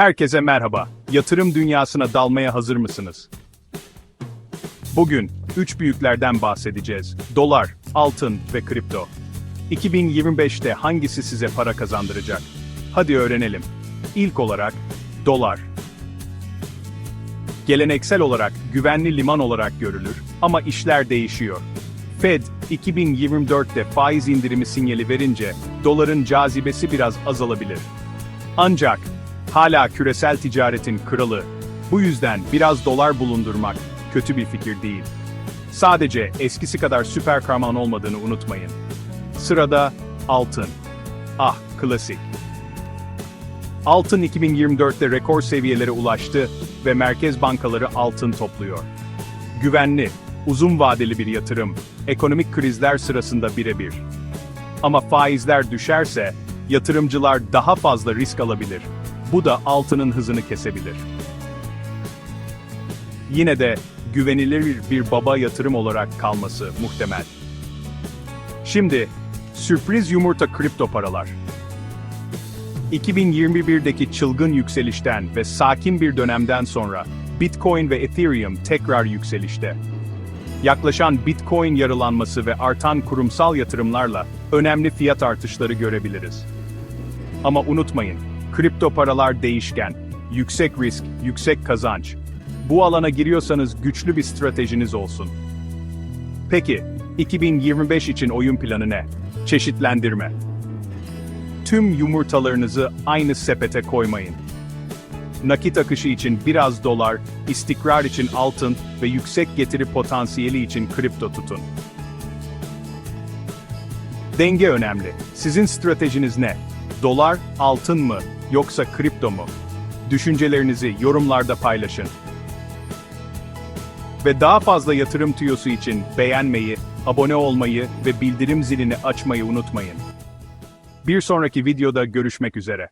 Herkese merhaba. Yatırım dünyasına dalmaya hazır mısınız? Bugün üç büyüklerden bahsedeceğiz. Dolar, altın ve kripto. 2025'te hangisi size para kazandıracak? Hadi öğrenelim. İlk olarak dolar. Geleneksel olarak güvenli liman olarak görülür ama işler değişiyor. Fed 2024'te faiz indirimi sinyali verince doların cazibesi biraz azalabilir. Ancak hala küresel ticaretin kralı. Bu yüzden biraz dolar bulundurmak kötü bir fikir değil. Sadece eskisi kadar süper kahraman olmadığını unutmayın. Sırada altın. Ah, klasik. Altın 2024'te rekor seviyelere ulaştı ve merkez bankaları altın topluyor. Güvenli, uzun vadeli bir yatırım, ekonomik krizler sırasında birebir. Ama faizler düşerse, yatırımcılar daha fazla risk alabilir. Bu da altının hızını kesebilir. Yine de güvenilir bir baba yatırım olarak kalması muhtemel. Şimdi, sürpriz yumurta kripto paralar. 2021'deki çılgın yükselişten ve sakin bir dönemden sonra Bitcoin ve Ethereum tekrar yükselişte. Yaklaşan Bitcoin yarılanması ve artan kurumsal yatırımlarla önemli fiyat artışları görebiliriz. Ama unutmayın, kripto paralar değişken, yüksek risk, yüksek kazanç. Bu alana giriyorsanız güçlü bir stratejiniz olsun. Peki, 2025 için oyun planı ne? Çeşitlendirme. Tüm yumurtalarınızı aynı sepete koymayın. Nakit akışı için biraz dolar, istikrar için altın ve yüksek getiri potansiyeli için kripto tutun. Denge önemli. Sizin stratejiniz ne? Dolar, altın mı, yoksa kripto mu? Düşüncelerinizi yorumlarda paylaşın. Ve daha fazla yatırım tüyosu için beğenmeyi, abone olmayı ve bildirim zilini açmayı unutmayın. Bir sonraki videoda görüşmek üzere.